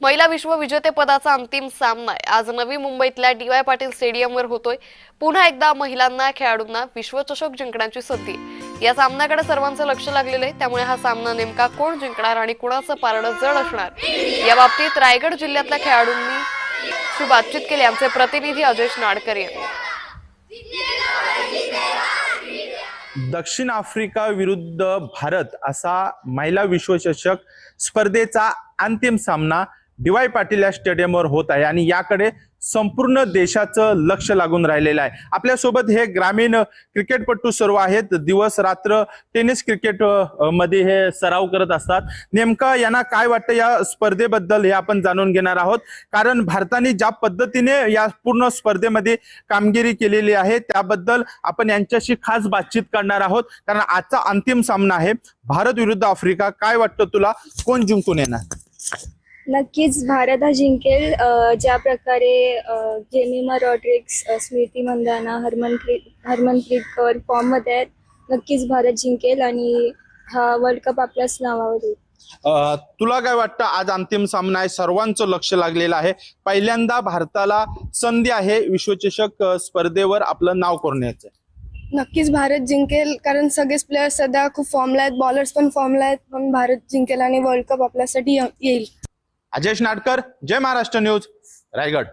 महिला विश्व विजेतेपदाचा अंतिम सामना आहे. आज नवी मुंबईतल्या डी वाय पाटील स्टेडियमवर होतोय. पुन्हा एकदा महिलांना खेळाडूंना विश्वचषक जिंकण्याची संधी या सामन्याकडे सर्वांचं लक्ष लागलेलं आहे. त्यामुळे हा सामना नेमका कोण जिंकणार आणि कुणाचं पारडं जड असणार? या बाबतीत रायगड जिल्ह्यातल्या खेळाडूंनी शी बातचीत केली. आमचे प्रतिनिधी अजयश नाडकर यांनी. दक्षिण आफ्रिका विरुद्ध भारत असा महिला विश्वचषक स्पर्धेचा अंतिम सामना डीवाय पाटील या स्टेडियमवर होत आहे आणि याकडे संपूर्ण देशाचं लक्ष लागून राहिलेलं आहे. आपल्यासोबत हे ग्रामीण क्रिकेटपटू सर्व आहेत. दिवस रात्र टेनिस क्रिकेटमध्ये हे सराव करत असतात. नेमकं यांना काय वाटतं या स्पर्धेबद्दल हे आपण जाणून घेणार आहोत. कारण भारताने ज्या पद्धतीने या पूर्ण स्पर्धेमध्ये कामगिरी केलेली आहे त्याबद्दल आपण यांच्याशी खास बातचीत करणार आहोत. कारण आजचा अंतिम सामना आहे. भारत विरुद्ध आफ्रिका. काय वाटतं तुला? कोण जिंकून येणार? नक्कीच भारत हा जिंकेल. ज्या प्रकारे जेमिमा रॉड्रिक्स स्मृती मंदाना हरमनप्रीत हरमनप्रीत कौर फॉर्ममध्ये आहेत. नक्कीच भारत जिंकेल आणि हा वर्ल्ड कप आपल्याच नावावर येईल. अ, तुला काय वाटतं? आज अंतिम सामना आहे. सर्वांचं लक्ष लागलेलं आहे. पहिल्यांदा भारताला संधी आहे. विश्वचषक अ, स्पर्धेवर आपलं नाव करण्याचं नक्कीच भारत जिंकेल. कारण सगळेच प्लेयर्स सध्या खूप फॉर्मला आहेत. बॉलर्स पण फॉर्मला आहेत. पण भारत जिंकेल आणि वर्ल्ड कप आपल्यासाठी ये- येईल. अजयश नाटकर जय महाराष्ट्र न्यूज रायगड.